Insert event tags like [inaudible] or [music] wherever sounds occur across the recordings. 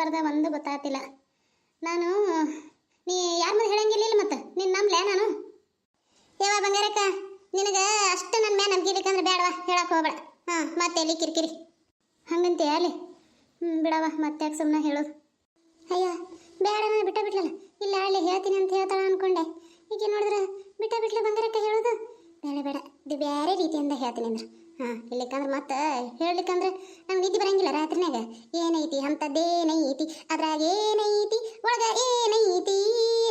ಹೇಳ್ಬಾರ್ದ ಒಂದು ಗೊತ್ತಾಗ್ತಿಲ್ಲ. ನಾನು, ನೀ ಯಾರ ಮುಂದೆ ಹೇಳಂಗಿಲ್ಲ ಮತ್ತೆ? ನಿನ್ನ ನಂಬ್ಲೆ ನಾನು ಯಾವ ಬಂಗಾರಕ್ಕ, ನಿನಗೆ ಅಷ್ಟು ನನ್ನ ಮ್ಯಾಲ ನಂಬಿಕೆಲಿಕ್ಕಂದ್ರೆ ಬೇಡವಾ ಹೇಳಕ್ಕೆ ಹೋಗ್ಬೇಡ. ಹಾಂ, ಮತ್ತೆ ಎಲ್ಲಿ ಕಿರಿಕಿರಿ? ಹಂಗಂತೆ ಅಲ್ಲಿ? ಹ್ಞೂ ಬಿಡವ ಮತ್ತೆ ಯಾಕೆ ಸುಮ್ಮನೆ ಹೇಳೋದು ಅಯ್ಯ ಬೇಡ ನಾನು ಬಿಟ್ಟ ಬಿಟ್ಲಲ್ಲ? ಇಲ್ಲ, ಅಲ್ಲಿ ಹೇಳ್ತೀನಿ ಅಂತ ಹೇಳ್ತಾಳ ಅನ್ಕೊಂಡೆ. ಈಗ ನೋಡಿದ್ರೆ ಬಿಟ್ಟ ಬಿಟ್ಲ ಬಂಗಾರಕ್ಕ ಹೇಳೋದು? ಬೇಡ ಬೇಡ, ಇದು ಬೇರೆ ರೀತಿಯಿಂದ ಹೇಳ್ತೀನಿ ಅಂದ್ರೆ. ಹಾಂ ಇಲ್ಲಿಕ್ಕಂದ್ರೆ ಮತ್ತೆ ಹೇಳಲಿಕ್ಕಂದ್ರೆ ನಮ್ಗೆ ನಿದ್ದೆ ಬರಂಗಿಲ್ಲ ರಾತ್ರಿನಾಗ ಏನೈತಿ ಅಂಥದ್ದೇನೈತಿ ಅದ್ರಾಗ ಏನೈತಿ? ಒಳಗ ಏನೈತಿ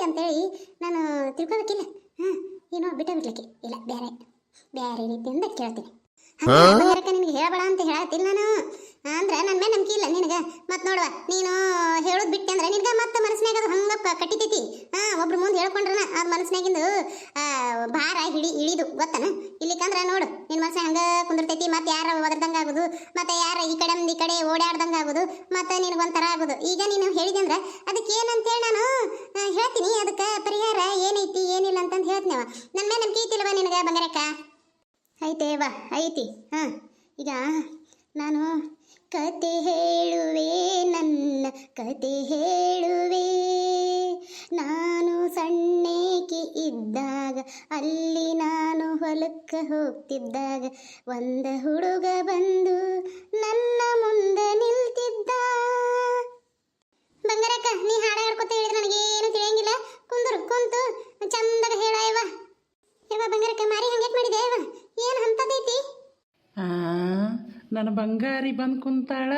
ಅಂತೇಳಿ ನಾನು ತಿಳ್ಕೊಬೇಕಿಲ್ಲ. ಹಾಂ ಏನೋ ಬಿಟ್ಟ ಬಿಡ್ಲಿಕ್ಕೆ ಇಲ್ಲ ಬೇರೆ ಬೇರೆ ರೀತಿಯಿಂದ ಕೇಳ್ತೀನಿ. ಬಂಗಾರಕ್ಕ, ನಿನಗೆ ಹೇಳಬೇಡ ಅಂತ ಹೇಳತ್ತಿಲ್ಲ ನಾನು. ಅಂದ್ರೆ ನನ್ನ ಮೇಲೆ ನಂಬಿಕೆ ಇಲ್ಲ ನಿನಗೆ. ಮತ್ತೆ ನೋಡುವ, ನೀನು ಹೇಳೋದು ಬಿಟ್ಟೆ ಅಂದ್ರೆ ನಿನಗೆ ಮತ್ತೆ ಮನಸ್ಸಿನಾಗ ಅದು ಹಂಗಪ್ಪ ಕಟ್ಟಿತೈತಿ. ಹಾ, ಒಬ್ರು ಮುಂದೆ ಹೇಳ್ಕೊಂಡ್ರನ, ಅದು ಮನಸ್ಸಿನಾಗಿಂದು ಭಾರ ಹಿಡಿ ಇಳಿದು ಗೊತ್ತನ? ಇಲ್ಲಿಕಂದ್ರೆ ನೋಡು ನಿನ್ನ ಮನಸ್ಸಿನ ಹಂಗ ಕುಂದಿರ್ತೈತಿ, ಮತ್ತೆ ಯಾರ ಒದರ್ದಂಗ ಆಗೋದು, ಮತ್ತೆ ಯಾರ ಈ ಕಡೆ ಈ ಕಡೆ ಓಡಾಡ್ದಂಗ ಆಗುದು, ಮತ್ತೆ ನಿನಗೊಂಥರ ಆಗೋದು. ಈಗ ನೀನು ಹೇಳಿದೆ ಅಂದ್ರೆ ಅದಕ್ಕೆ ಏನಂತೇಳಿ ನಾನು ಹೇಳ್ತೀನಿ. ಅದಕ್ಕೆ ಪರಿಹಾರ ಏನೈತಿ, ಏನಿಲ್ಲ ಅಂತಂದು ಹೇಳ್ತೀನಿ ಅವ. ನನ್ನ ಮೇಲೆ ನಂಬಿಕೆ ಐತಿಲ್ವ ನಿನಗೆ ಬಂಗಾರಕ್ಕ? ಐತೆ ಬಾ, ಐತಿ. ಹಾಂ, ಈಗ ನಾನು ಕತೆ ಹೇಳುವೆ, ನನ್ನ ಕತೆ ಹೇಳುವೆ. ನಾನು ಸಣ್ಣೇಕಿ ಇದ್ದಾಗ, ಅಲ್ಲಿ ನಾನು ಹೊಲಕ್ಕೆ ಹೋಗ್ತಿದ್ದಾಗ, ಒಂದ ಹುಡುಗ ಬಂದು ನನ್ನ ಮುಂದೆ ನಿಲ್ತಿದ್ದ. ಬಂಗಾರಕ್ಕ, ನೀ ಹಾಡ ಹಾಡ್ಕೊತ ಹೇಳಿದ್ರೆ ಏನು ತಿಳಿಯಂಗಿಲ್ಲ. ಕುಂದರು, ಕುಂತು, ಚಂದಾಗ ಹೇಳ ಇವ ಇವ ಬಂಗಾರಕ್ಕ, ಮಾರಿ ಹಂಗೆ ಮಾಡಿದೆ ಇವ ಏನು ಅಂತದೈತಿ ನನ್ನ ಬಂಗಾರಿ ಬಂದು ಕುಂತಾಳ.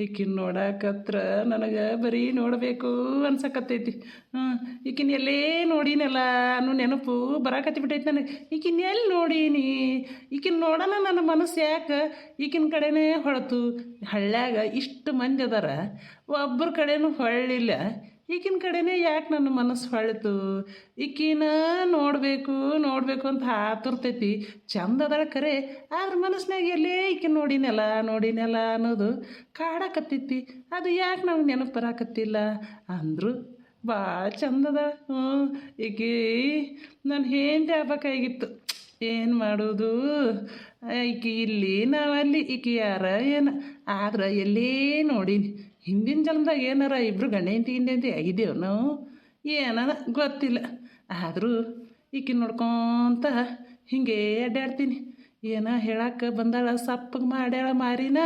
ಈಕಿನ ನೋಡಕತ್ರ ನನಗೆ ಬರೀ ನೋಡಬೇಕು ಅನ್ಸಕತ್ತೈತಿ. ಹ್ಞೂ ಈಕಿನ ಎಲ್ಲೇ ನೋಡಿನಲ್ಲ ಅನ್ನೋ ನೆನಪು ಬರಾಕತ್ತಿ ಬಿಟ್ಟೈತಿ ನನಗೆ. ಈಕಿನ ಎಲ್ಲಿ ನೋಡೀನಿ? ಈಕಿನ ನೋಡೋಣ ನನ್ನ ಮನಸ್ಸು ಯಾಕೆ? ಈಕಿನ ಕಡೆನೇ ಹೊಳತು. ಹಳ್ಳ್ಯಾಗ ಇಷ್ಟು ಮಂದಿ ಅದಾರ. ಒಬ್ಬರ ಕಡೆನೂ ಹೊಳ್ಳಿಲ್ಲ. ಈಕಿನ ಕಡೆನೇ ಯಾಕೆ ನನ್ನ ಮನಸ್ಸು ಹೊಳಿತು ಈಕಿನ ನೋಡಬೇಕು ನೋಡಬೇಕು ಅಂತ ಆತುರ್ತೈತಿ. ಚಂದ ಕರೆ, ಆದ್ರೆ ಮನಸ್ಸಿನಾಗ ಎಲ್ಲೇ ಈಕಿನ ನೋಡಿನಲ್ಲ ನೋಡಿನಲ್ಲ ಅನ್ನೋದು ಕಾಡಕತ್ತೈತಿ ಅದು ಯಾಕೆ ನಮ್ಗೆ ನೆನಪು ಬರಾಕತ್ತಿಲ್ಲ? ಅಂದರು ಭಾಳ ಚಂದದ ಹ್ಞೂ ಈಕಿ ನಾನು ಹೆಂಡತಿ ಆಗ್ಬೇಕಾಗಿತ್ತು. ಏನು ಮಾಡೋದು? ಈಕಿ ಇಲ್ಲಿ ನಾವಲ್ಲಿ ಈಕಿ ಯಾರ, ಏನು? ಆದ್ರೆ ಎಲ್ಲೇ ನೋಡೀನಿ. ಹಿಂದಿನ ಜನ್ಮದಾಗ ಏನಾರ ಇಬ್ಬರು ಗಂಡ ಹೆಂಡತಿ ಆಗಿದ್ದೇವೆ ನಾವು? ಏನಾರ ಗೊತ್ತಿಲ್ಲ. ಆದರೂ ಈಕಿ ನೋಡ್ಕೊಂತ ಹಿಂಗೆ ಅಡ್ಡಾಡ್ತೀನಿ ಏನ ಹೇಳಕ್ಕೆ ಬಂದಾಳ ಸಪ್ಪಗೆ ಮಾಡ್ಯಾಳ ಮಾರಿನ?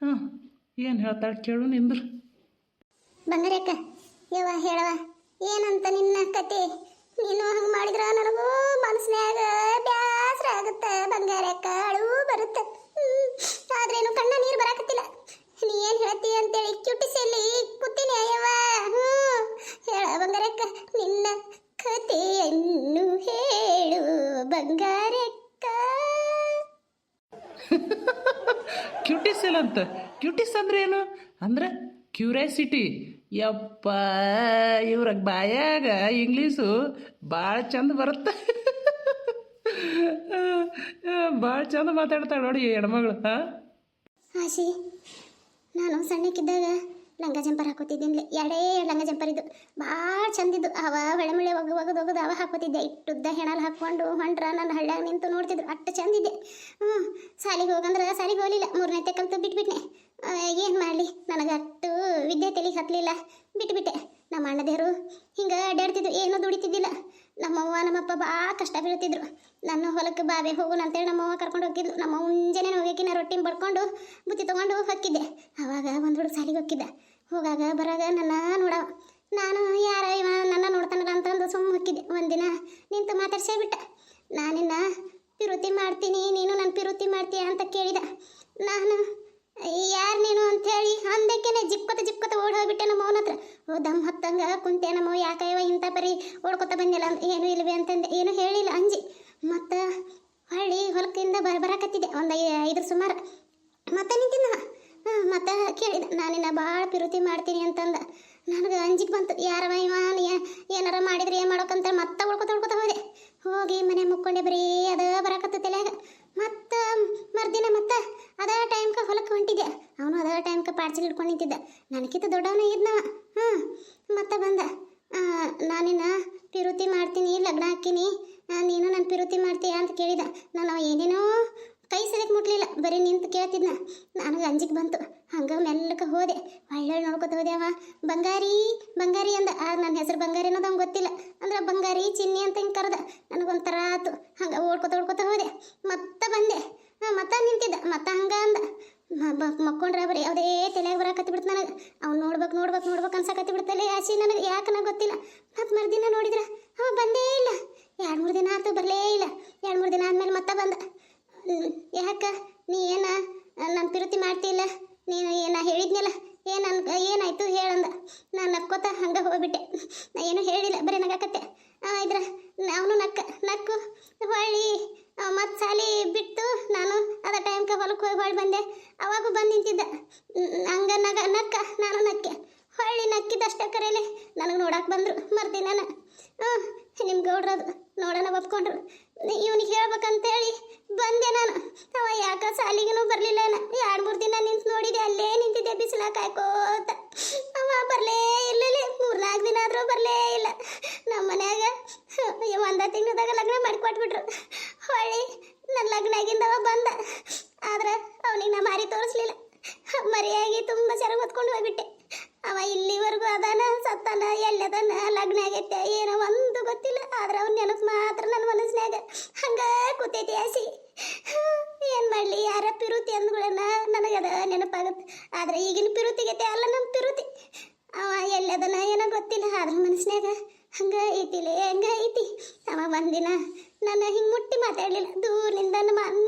ಹ್ಞೂ ಏನು ಹೇಳ್ತಾಳೆ ಕೇಳು ನಿಂದ್ರು. ಬಂಗಾರಕ್ಕ ಯವ ಹೇಳವ ಏನಂತ ನಿನ್ನ ಕತೆ? ನೀನು ಹಂಗೆ ಮಾಡಿದ್ರ ನನಗೂ ಮನಸ್ಸಿನಾಗ ಬ್ಯಾಸರ ಆಗುತ್ತೆ. [laughs] ಕ್ಯೂಟಿಸ್ ಇಲ್ಲ ಅಂತ. ಕ್ಯೂಟಿಸ್ ಅಂದ್ರೆ ಏನು? ಅಂದ್ರೆ ಕ್ಯೂರಿಯಾಸಿಟಿ ಯಪ್ಪ ಇವ್ರ ಬಾಯಾಗ ಇಂಗ್ಲೀಷು ಭಾಳ ಚಂದ ಬರುತ್ತೆ. [laughs] ಭಾಳ ಚಂದ ಮಾತಾಡ್ತಾಳೆ ನೋಡಿ ಹೆಣ್ಮಗಳು, ಹಾಂ? ಆಶಿ, ನಾನು ಸಣ್ಣಕ್ಕಿದ್ದಾಗ ಲಂಗ ಜಂಪರ್ ಹಾಕೋತಿದ್ದೀನಿ ಎರಡೇ ಲಂಗ ಜಂಪರ್ ಇದ್ದು. ಭಾಳ ಚಂದಿದ್ದು. ಅವ ಹೊಳೆಮಳೆ ಒಗ್ ಒಗದು ಒಗದು ಅವ ಹಾಕೋತಿದ್ದೆ. ಇಟ್ಟುದ್ದ ಹೆಣಲ್ ಹಾಕ್ಕೊಂಡು ಹೊಂಟ್ರ ನನ್ನ ಹಳ್ಳ್ಯಾಗ ನಿಂತು ನೋಡ್ತಿದ್ರು. ಅಷ್ಟು ಚಂದಿದ್ದೆ. ಹ್ಞೂ ಸಾಲಿಗೆ ಹೋಗಂದ್ರೆ ಸಾಲಿಗೆ ಹೋಗಲಿಲ್ಲ. ಮೂರನೇ ಕಲ್ತು ಬಿಟ್ಬಿಟ್ನೆ. ಏನು ಮಾಡಲಿ? ನನಗೆ ಅಷ್ಟು ವಿದ್ಯೆ ತೆಲಿಗೆ ಹತ್ತಲಿಲ್ಲ ಬಿಟ್ಬಿಟ್ಟೆ. ನಮ್ಮ ಅಣ್ಣದೇವರು ಹಿಂಗೆ ಅಡ್ಡಾಡ್ತಿದ್ರು ಏನೂ ದುಡಿತಿದ್ದಿಲ್ಲ. ನಮ್ಮವ್ವ, ನಮ್ಮಪ್ಪ ಭಾಳ ಕಷ್ಟ ಬೀಳ್ತಿದ್ರು. ನನ್ನ ಹೊಲಕ್ಕೆ ಬಾವೆ ಹೋಗೋಣ ಅಂತೇಳಿ ನಮ್ಮವ್ವ ಕರ್ಕೊಂಡು ಹೋಗಿದ್ಲು ನಮ್ಮ ಮುಂಜಾನೆ ಹೋಗಿನ ರೊಟ್ಟಿ ಬಡ್ಕೊಂಡು ಬುತ್ತಿ ತೊಗೊಂಡು ಹೋಗಿದ್ದೆ ಆವಾಗ ಒಂದು ಹುಡುಗ ಸಾಲಿಗೆ ಹೋಗಿದ್ದ ಹೋಗಾಗ ಬರಾಗ ನನ್ನ ನೋಡವ. ನಾನು ಯಾರ ಇವ ನನ್ನ ನೋಡ್ತಾನಲ್ಲ ಅಂತಂದು ಸುಮ್ಮ ಹಾಕಿದ್ದೆ ಒಂದಿನ ನಿಂತು ಮಾತಾಡ್ಸೇ ಬಿಟ್ಟ. ನಾನಿನ್ನ ಪಿರುತಿ ಮಾಡ್ತೀನಿ, ನೀನು ನನ್ನ ಪಿರುತಿ ಮಾಡ್ತೀಯ ಅಂತ ಕೇಳಿದ. ನಾನು, ಯಾರು ನೀನು ಅಂಥೇಳಿ ಅಂದಕ್ಕೇನೆ ಜಿಪ್ಕೊತ ಜಿಪ್ಕೊತ ಓಡಿ ಹೋಗ್ಬಿಟ್ಟೆ ನಮ್ಮ ಅವನ ಹತ್ರ. ಓ ದಮ್ ಹತ್ತಂಗ ಕುಂತೆ ನಮ್ಮ ಯಾಕ ಇವ ಇಂಥ ಪರಿ ಓಡ್ಕೊತ ಬಂದಿಲ್ಲ ಅಂತ ಏನು ಇಲ್ವೇ ಅಂತಂದು. ಏನು ಹೇಳಿಲ್ಲ ಅಂಜಿ. ಮತ್ತು ಹಳ್ಳಿ ಹೊಲಕ್ಕಿಂದ ಬರ ಬರಕತ್ತಿದ್ದೆ. ಒಂದು ಐದರ ಸುಮಾರು. ಮತ್ತೆ ನಿಂತಿದ್ದ ಮತ್ತೆ ಕೇಳಿದ ನಾನಿನ್ನ ಭಾಳ ಪಿರುತಿ ಮಾಡ್ತೀನಿ ಅಂತಂದ. ನನಗೆ ಅಂಜಿಕೆ ಬಂತು ಯಾರವ ಏ- ಏನಾರ ಮಾಡಿದ್ರೆ ಏನು ಮಾಡೋಕಂತ ಮತ್ತೆ ಉಳ್ಕೊತ ಉಳ್ಕೊತ ಹೋದೆ. ಹೋಗಿ ಮನೆ ಮುಕ್ಕೊಂಡೆ ಬರೀ ಅದ ಬರಕತ್ತ ತಲೆಯಾಗ. ಮತ್ತೆ ಮರ್ದಿನ ಮತ್ತೆ ಅದ ಟೈಮ್ಗೆ ಹೊಲಕ್ಕೆ ಹೊಂಟಿದ್ದೆ. ಅವನು ಅದ ಟೈಮ್ಕ ಪಾಡ್ಚಿಲ್ ಹಿಡ್ಕೊಂಡು ನಿಂತಿದ್ದ. ನನಗಿಂತ ದೊಡ್ಡವನ ಇದ್ನವ ಹಾಂ ಮತ್ತೆ ಬಂದ ನಾನಿನ್ನ ಪಿರುತಿ ಮಾಡ್ತೀನಿ, ಲಗ್ನ ಹಾಕಿನಿ ನೀನು ನನ್ನ ಪಿರುತಿ ಮಾಡ್ತೀಯ ಅಂತ ಕೇಳಿದ. ನಾನು ಏನೇನೋ ಬರೀ ನಿಂತು ಕೇಳ್ತಿದ್ನ. ನನಗೆ ಅಂಜಿಕೆ ಬಂತು. ಹಂಗ ಮೆಲ್ಲಕ್ಕೆ ಹೋದೆ. ಒಳ್ಳೆ ನೋಡ್ಕೊತ ಹೋದೆ ಅವ ಬಂಗಾರಿ ಬಂಗಾರಿ ಅಂದ. ಆಗ ನನ್ನ ಹೆಸರು ಬಂಗಾರಿ ಅನ್ನೋದು ಅವ್ನು ಗೊತ್ತಿಲ್ಲ. ಅಂದ್ರೆ ಬಂಗಾರಿ, ಚಿನ್ನಿ ಅಂತ ಹಿಂಗೆ ಕರೆದ. ನನಗೊಂಥರ ಆತು. ಹಂಗೆ ಓಡ್ಕೊತ ಓಡ್ಕೊತ ಹೋದೆ. ಮತ್ತೆ ಬಂದೆ. ಮತ್ತೆ ನಿಂತಿದ್ದ. ಮತ್ತೆ ಹಂಗ ಅಂದ. ಮಕ್ಕೊಂಡ್ರೆ ಬರೀ ಯಾವುದೇ ತಲೆಯಾಗ ಬರಕತ್ತಿ ಬಿಡ್ತು ನನಗೆ. ಅವ್ನು ನೋಡ್ಬೇಕು ನೋಡ್ಬೇಕು ನೋಡ್ಬೇಕು ಅನ್ಸಕತ್ತಿ ಬಿಡ್ತಲೆ ಯಾಸಿ ನನಗೆ. ಯಾಕೆ ನನಗೆ ಗೊತ್ತಿಲ್ಲ. ಮತ್ತೆ ಮರುದಿನ ನೋಡಿದ್ರ. ಅವ ಬಂದೇ ಇಲ್ಲ. ಎರಡು ಮೂರು ದಿನ ಆಯ್ತು ಬರಲೇ ಇಲ್ಲ. ಎರಡು ಮೂರು ದಿನ ಆದ್ಮೇಲೆ ಮತ್ತೆ ಬಂದ. ಯಾಕ? ನೀ ಏನ ನನ್ನ ತಿರುತಿ ಮಾಡ್ತಿಲ್ಲ, ನೀನು ಏನ ಹೇಳಿದ್ನಲ್ಲ ಏನು ಏನಾಯ್ತು ಹೇಳಂದ. ನಾನು ನಕ್ಕೋತ ಹಂಗೆ ಹೋಗ್ಬಿಟ್ಟೆ. ನಾ ಏನು ಹೇಳಿಲ್ಲ ಬರೀ ನಗಾಕತ್ತೆ ಆ, ಇದ್ರ ಅವನು ನಕ್ಕ ನಕ್ಕು ಹೊಳ್ಳಿ ಮತ್ತು ಸಾಲಿ ಬಿಟ್ಟು ನಾನು ಅದ ಟೈಮ್ಗೆ ಹೊಲಕ್ಕೆ ಹೋಗಿ ಹೊಳ್ಳಿ ಬಂದೆ ಅವಾಗೂ ಬಂದು ನಿಂತಿದ್ದ ಹ್ಮ್, ಹಂಗ ನಗ ನಕ್ಕ ನಾನು ನಕ್ಕೆ ಹೊಳ್ಳಿ ನಕ್ಕಿದ್ದಷ್ಟೇ ಕರೆಯಲೆ ನನಗೆ ನೋಡಕ್ಕೆ ಬಂದರು ಮರ್ದಿನ ಹ್ಞೂ ಗೌಡ್ರದು ನೋಡೋಣ ಒಪ್ಕೊಂಡ್ರು. ಇವನಿಗೆ ಹೇಳ್ಬೇಕಂತೇಳಿ ಬಂದೆ ನಾನು. ಅವ ಯಾಕ ಸಾಲಿಗೂ ಬರಲಿಲ್ಲ ಎರಡು ಮೂರು ದಿನ ನಿಂತು ನೋಡಿದೆ, ಅಲ್ಲೇ ನಿಂತಿದ್ದೆ ಬಿಸಿಲ ಕಾಯ್ಕೋತ ಅವ ಬರಲೇ ಇಲ್ಲಲೇ ಮೂರ್ನಾಲ್ಕು ದಿನ ಆದರೂ ಬರಲೇ ಇಲ್ಲ. ನಮ್ಮ ಮನ್ಯಾಗ ಒಂದ ತಿಂಗಳದಾಗ ಲಗ್ನ ಮಾಡಿಕೊಟ್ಬಿಟ್ರು. ಹೊಳ್ಳಿ ನನ್ನ ಲಗ್ನ ಆಗಿಂದವ ಬಂದ ಆದ್ರೆ ಅವನಿಗೆ ನಾ ಮಾರಿ ತೋರಿಸ್ಲಿಲ್ಲ ಮರಿಯಾಗಿ ತುಂಬ ಚೆನ್ನಾಗಿ ಹೊತ್ಕೊಂಡು ಹೋಗ್ಬಿಟ್ಟೆ ಅವ ಇಲ್ಲಿವರೆಗೂ ಅದಾನ ಸತ್ತಾನ ಎಲ್ಲದನ ಲಗ್ನ ಆಗೈತೆ ಏನೋ ಒಂದು ಗೊತ್ತಿಲ್ಲ ಆದ್ರೆ ಅವ್ನ ನೆನಪು ಮಾತ್ರ ನನ್ನ ಮನಸ್ಸಿನಾಗ ಹಂಗ ಕೂತೈತಿ ಆಸಿ ಏನ್ ಮಾಡ್ಲಿ ಯಾರ ಪಿರುತಿ ಅಂದ್ಗಳನ್ನ ನನಗದ ನೆನಪಾಗುತ್ತೆ ಆದ್ರೆ ಈಗಿನ ಪಿರುತಿಗೈತೆ ಅಲ್ಲ ನಮ್ಮ ಪಿರುತಿ ಅವ ಎಲ್ಲದನ ಏನೋ ಗೊತ್ತಿಲ್ಲ ಆದ್ರ ಮನಸ್ನ್ಯಾಗ ಹಂಗ ಐತಿಲೆ ಹಂಗ ಐತಿ. ಅವ ಒಂದಿನ ನನ್ನ ಹಿಂಗೆ ಮುಟ್ಟಿ ಮಾತಾಡಲಿಲ್ಲ ದೂರದಿಂದ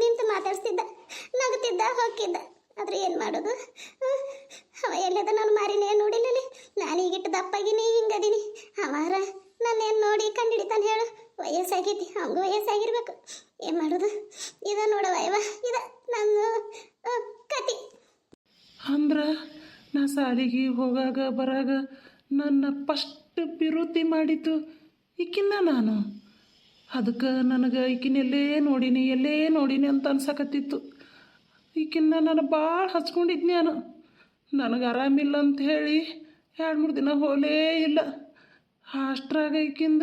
ನಿಂತು ಮಾತಾಡ್ಸ್ತಿದ್ದ ನಗುತ್ತಿದ್ದ ಹೋಗಿದ್ದ ಆದ್ರೆ ಏನು ಮಾಡೋದು? ಅವ ಎಲ್ಲದ ನಾನು ಮಾರಿನೇ ನೋಡಿಲ್ಲಲಿ. ನಾನು ಈಗಿಟ್ಟು ದಪ್ಪಾಗಿನಿ ಹಿಂಗದೀನಿ ಅವಾರ ನನ್ನೇನು ನೋಡಿ ಕಂಡಿಡಿತಾನೆ ಹೇಳು. ವಯಸ್ಸಾಗೈತಿ ಹಂಗೂ ವಯಸ್ಸಾಗಿರ್ಬೇಕು. ಏನು ಮಾಡೋದು? ಇದ ನೋಡವ ಇವ ಇದ ನನ್ನ ಆ, ಕತಿ. ಅಂದ್ರ ನಾ ಸಾಲಿಗೆ ಹೋಗಾಗ ಬರಾಗ ನನ್ನ ಫಸ್ಟ್ ಬಿರುತಿ ಮಾಡಿದ್ದು ಈಕಿನ್ನ ನಾನು. ಅದಕ್ಕೆ ನನಗೆ ಈಕಿನ ಎಲ್ಲೇ ನೋಡೀನಿ ಎಲ್ಲೇ ನೋಡೀನಿ ಅಂತ ಅನ್ಸಕತ್ತಿತ್ತು. ಈಕಿನ್ನ ನಾನು ಭಾಳ ಹಚ್ಕೊಂಡಿದ್ನಿ ನಾನು. ನನಗೆ ಆರಾಮಿಲ್ಲ ಅಂತ ಹೇಳಿ ಎರಡು ಮೂರು ದಿನ ಹೋಲೇ ಇಲ್ಲ. ಅಷ್ಟ್ರಾಗ ಈಕಿಂದ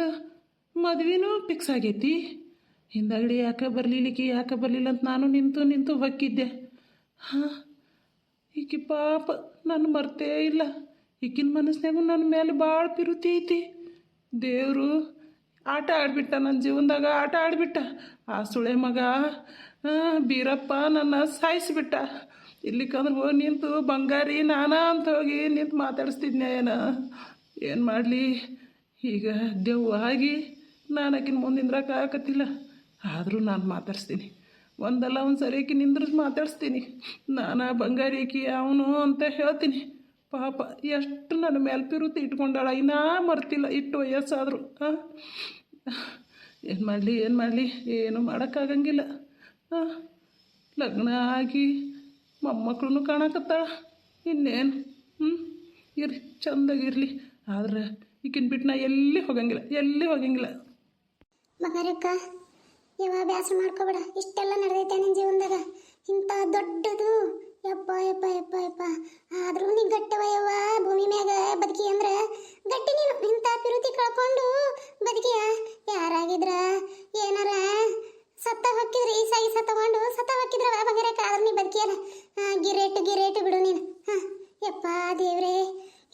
ಮದ್ವೆನೂ ಫಿಕ್ಸ್ ಆಗೈತಿ. ಹಿಂದಗಡೆ ಯಾಕೆ ಬರಲಿಲ್ಲಕ್ಕೆ ಯಾಕೆ ಬರಲಿಲ್ಲ ಅಂತ ನಾನು ನಿಂತು ನಿಂತು ಹೊಕ್ಕಿದ್ದೆ. ಹಾಂ, ಈಕಿ ಪಾಪ ನಾನು ಮರ್ತೇ ಇಲ್ಲ. ಈಕಿನ ಮನಸ್ಸಿನಾಗೂ ನನ್ನ ಮೇಲೆ ಭಾಳ ಪಿರುತಿ ಐತಿ. ದೇವರು ಆಟ ಆಡ್ಬಿಟ್ಟ ನನ್ನ ಜೀವನದಾಗ ಆಟ ಆಡಿಬಿಟ್ಟ. ಆ ಸುಳೆ ಮಗ ಬೀರಪ್ಪ ನನ್ನ ಸಾಯಿಸಿಬಿಟ್ಟ. ಇಲ್ಲಿಕಂದ್ರೆ ಹೋಗಿ ನಿಂತು ಬಂಗಾರಿ ನಾನಾ ಅಂತ ಹೋಗಿ ನಿಂತು ಮಾತಾಡಿಸ್ತಿದ್ನ ಏನ? ಏನು ಮಾಡಲಿ? ಈಗ ದೆವ್ವ ಆಗಿ ನಾನು ಆಕಿನ ಮುಂದಿಂದ್ರಕ್ಕೆ ಆಗತ್ತಿಲ್ಲ ಆದರೂ ನಾನು ಮಾತಾಡಿಸ್ತೀನಿ. ಒಂದಲ್ಲ ಒಂದು ಸರಿ ಆಕಿ ನಿಂದ್ರಿಸಿ ಮಾತಾಡಿಸ್ತೀನಿ. ನಾನಾ ಬಂಗಾರಿ ಆಕಿ ಅವನು ಅಂತ ಹೇಳ್ತೀನಿ. ಪಾಪ, ಎಷ್ಟು ನನ್ನ ಮೇಲೆ ಪಿರುತಿ ಇಟ್ಕೊಂಡಾಳ, ಇನ್ನೂ ಮರ್ತಿಲ್ಲ, ಇಟ್ಟು ವಯಸ್ಸಾದರೂ. ಏನು ಮಾಡಲಿ ಏನು ಮಾಡಲಿ, ಏನು ಮಾಡೋಕ್ಕಾಗಂಗಿಲ್ಲ. ಲಗ್ನ ಆಗಿ ಮೊಮ್ಮಕ್ಕಳು ಕಾಣಕತ್ತಾಳ. ಇನ್ನೇನು? ಹ್ಞೂ ಇರ್ಲಿ ಚಂದಾಗಿರಲಿ ಆದ್ರೆ ಈಕಿನ ಬಿಟ್ಟು ನಾ ಎಲ್ಲಿ ಹೋಗಂಗಿಲ್ಲ ಎಲ್ಲಿ ಹೋಗಂಗಿಲ್ಲ. ಮಗರಕ್ಕ ಯಾವ ಬ್ಯಾಸರ ಮಾಡ್ಕೋಬೇಡ. ಇಷ್ಟೆಲ್ಲ ನಡೆದೈತೆ ನಿನ್ನ ಜೀವನದಾಗ. ಇಂಥ ದೊಡ್ಡದು. ಯಪ್ಪ ಯಪ್ಪ ಯಪ್ಪ ಯಪ್ಪ. ಆದ್ರೂ ನೀ ಗಟ್ಟವ ಯವ್ವ. ಭೂಮಿ ಮ್ಯಾಗ ಬದುಕಿ ಅಂದ್ರ ಗಟ್ಟಿ ನೀನು. ಇಂಥ ಪಿರುತಿ ಕಳ್ಕೊಂಡು ಬದುಕಿಯ? ಯಾರಾಗಿದ್ರ? ಏನಾರ ಸತ್ತ ಹೊಕ್ಕಿದ್ರೆ? ಈ ಸಾಗಿ ಸತ್ತಕೊಂಡು ಸತ್ತ ಹೊಕ್ಕಿದ್ರ ಬಗರಕ್ಕ? ಆದ್ರೆ ನೀ ಬದುಕಿಯಲ್ಲ. ಗಿರೇಟು ಗಿರೇಟು ಬಿಡು ನೀನು. ಹಾಂ, ಯಪ್ಪ ದೇವ್ರೇ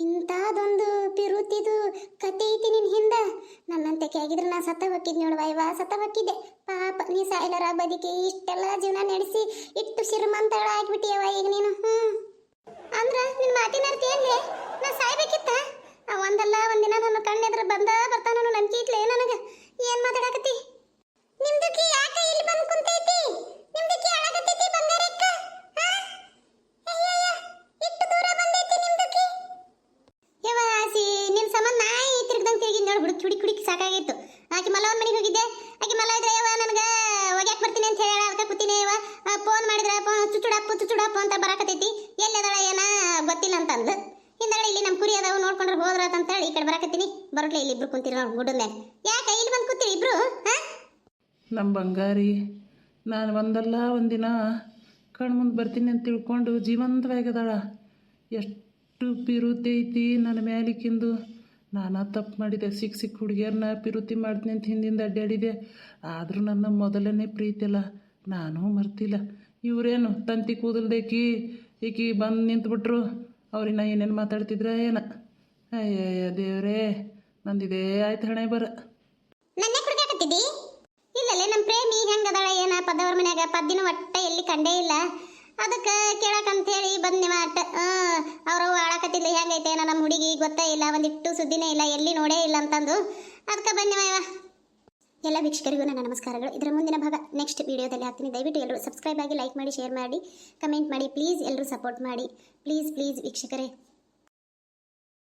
ಇಂಥದೊಂದು ಪಿರುತಿದು ಕತೆ ಐತಿ ನಿನ್ ಹಿಂದ ನನ್ನಂತೆ ನಾನು ಸತ್ತ ಹೊಕ್ಕಿದ್ ನೋಡುವ ಇವ ಸತ್ತ ಹೊಕ್ಕಿದ್ದೆ ಪಾಪ, ನೀ ಸಾಯ್ಲರ ಬದುಕಿ ಇಷ್ಟೆಲ್ಲ ಜೀವನ ನಡೆಸಿ ಇಟ್ಟು ಶ್ರೀಮಂತಳ ಆಗ್ಬಿಟ್ಟಿಯವ ಈಗ ನೀನು, ಹ್ಮ್. ಅಂದ್ರ ನಿನ್ ಮಾತಿನ ಅರ್ಥ ಏನ್ಲೆ? ನಾ ಸಾಯ್ಬೇಕಿತ್ತ? ಒಂದಲ್ಲ, ಒಂದಿನ ನನ್ನ ಕಣ್ಣೆದ್ರ ಬಂದ ಬರ್ತಾನ ನಂಬಿಕೆ ಇಟ್ಲೇ ನನಗ? ಏನ್ ಮಾತಾಡಕತ್ತಿ? ನಿಮ್ದಕ್ಕೆ ಯಾಕೆ ಇಲ್ಲಿ ಬಂದು ಕುಂತೈತಿ? ನಿಮ್ದಕ್ಕೆ ಅಳಗತ್ತೈತಿ ಬಂಗಾರಕ್ಕ ಹಾ ಅಯ್ಯಯ್ಯ ಇಷ್ಟು ದೂರ ಬಂದೈತಿ ನಿಮ್ದಕ್ಕೆ ಯವ್ವ ಆಸಿ ನಿನ್ ಸಂಬಂಧ ನಾಯಿ ತಿರ್ಗದಂಗ್ ತಿರುಗಿದ್ ನೋಡಿ ಹುಡುಕಿ ಹುಡುಕಿ ಹುಡುಕಿ ಸಾಕಾಗಿತ್ತು ಆಕೆ ಮಲವನ್ ಮನೆಗೆ ಹೋಗಿದ್ದೆ ಆಕೆ ಮಲ ಇದ್ರೆ ಯವ್ವ ನನಗ ಒಗ್ಯಾಕ್ ಬರ್ತೀನಿ ಅಂತ ಹೇಳ ಅದಕ್ಕೆ ಕೂತೀನಿ ಯವ್ವ ಫೋನ್ ಮಾಡಿದ್ರೆ ಫೋನ್ ಚುಚ್ಚುಡಪ್ಪ ಚುಚ್ಚುಡಪ್ಪ ಅಂತ ಬರಾಕತೈತಿ ಎಲ್ಲದಳ ಏನ ಗೊತ್ತಿಲ್ಲ ಅಂತಂದು ಹಿಂದಗಡೆ ಇಲ್ಲಿ ನಮ್ಮ ಕುರಿ ಅದಾವು ನೋಡ್ಕೊಂಡ್ರೆ ಹೋದ್ರಾತ ಅಂತ ಹೇಳಿ ಈ ಕಡೆ ಬರಾಕತ್ತೀನಿ. ಇಲ್ಲಿ ಇಬ್ರು ಕುಂತೀರಿ ನೋಡಿ ಗುಡ್ಡದ ಮೇಲೆ. ಯಾಕೆ ಇಲ್ಲಿ ಬಂದು ಕೂತೀರಿ ಇಬ್ರು? ನಮ್ಮ ಬಂಗಾರಿ, ನಾನು ಒಂದಲ್ಲ ಒಂದಿನ ಕಣ್ಮುಂದೆ ಬರ್ತೀನಿ ಅಂತ ತಿಳ್ಕೊಂಡು ಜೀವಂತವಾಗದಾಳ ಎಷ್ಟು ಪಿರುತಿ ಐತಿ ನನ್ನ ಮ್ಯಾಲಿಕ್ಕಿಂದು. ನಾನು ತಪ್ಪು ಮಾಡಿದೆ. ಸಿಕ್ಕ ಸಿಕ್ಕ ಹುಡುಗಿಯರನ್ನ ಪಿರುತಿ ಮಾಡ್ತೀನಿ ಅಂತ ಹಿಂದಿಂದ ಅಡ್ಡಾಡಿದೆ ಆದರೂ ನನ್ನ ಮೊದಲನೇ ಪ್ರೀತಿ ಅಲ್ಲ. ನಾನು ಮರ್ತಿಲ್ಲ. ಇವರೇನು ತಂತಿ ಕೂದಲ್ದೇಕಿ ಈಕಿ ಬಂದು ನಿಂತ್ಬಿಟ್ರು. ಅವ್ರಿನ್ನ ಏನೇನು ಮಾತಾಡ್ತಿದ್ರೆ ಏನ? ಅಯ್ಯಯ್ಯ, ದೇವ್ರೇ, ನಂದಿದೇ ಆಯ್ತು ಹಣೆ ಬರ. ನನ್ನೇ ಕುಡ್ಕಾಕತ್ತಿದ್ದಿ ಇಲ್ಲಲ್ಲೇ ನಮ್ಮ ಪ್ರೇಮಿ ಹೆಂಗದಾಳ ಏನ ಪದ್ದವ್ರ ಮನ್ಯಾಗ? ಪದ್ದಿನ ಒಟ್ಟ ಎಲ್ಲಿ ಕಂಡೇ ಇಲ್ಲ. ಅದಕ್ಕೆ ಕೇಳಕಂತ ಹೇಳಿ ಬಂದ್ ಅಟ್ಟ ಅವರು ಆಳಕತ್ತಿದ್ಲಿ ಹೆಂಗೈತೆ ಏನೋ ನಮ್ಮ ಹುಡುಗಿ ಗೊತ್ತೇ ಇಲ್ಲ ಒಂದಿಟ್ಟು ಸುದ್ದಿನೇ ಇಲ್ಲ, ಎಲ್ಲಿ ನೋಡೇ ಇಲ್ಲ ಅಂತಂದು. ಅದಕ್ಕೆ ಬಂದಿವ ಇವ ಎಲ್ಲ ವೀಕ್ಷಕರಿಗೂ ನನ್ನ ನಮಸ್ಕಾರಗಳು. ಇದರ ಮುಂದಿನ ಭಾಗ ನೆಕ್ಸ್ಟ್ ವಿಡಿಯೋದಲ್ಲಿ ಹಾಕ್ತೀನಿ. ದಯವಿಟ್ಟು ಎಲ್ಲರೂ ಸಬ್ಸ್ಕ್ರೈಬ್ ಆಗಿ, ಲೈಕ್ ಮಾಡಿ, ಶೇರ್ ಮಾಡಿ, ಕಮೆಂಟ್ ಮಾಡಿ, ಪ್ಲೀಸ್ ಎಲ್ಲರೂ ಸಪೋರ್ಟ್ ಮಾಡಿ. ಪ್ಲೀಸ್ ಪ್ಲೀಸ್ ವೀಕ್ಷಕರೇ.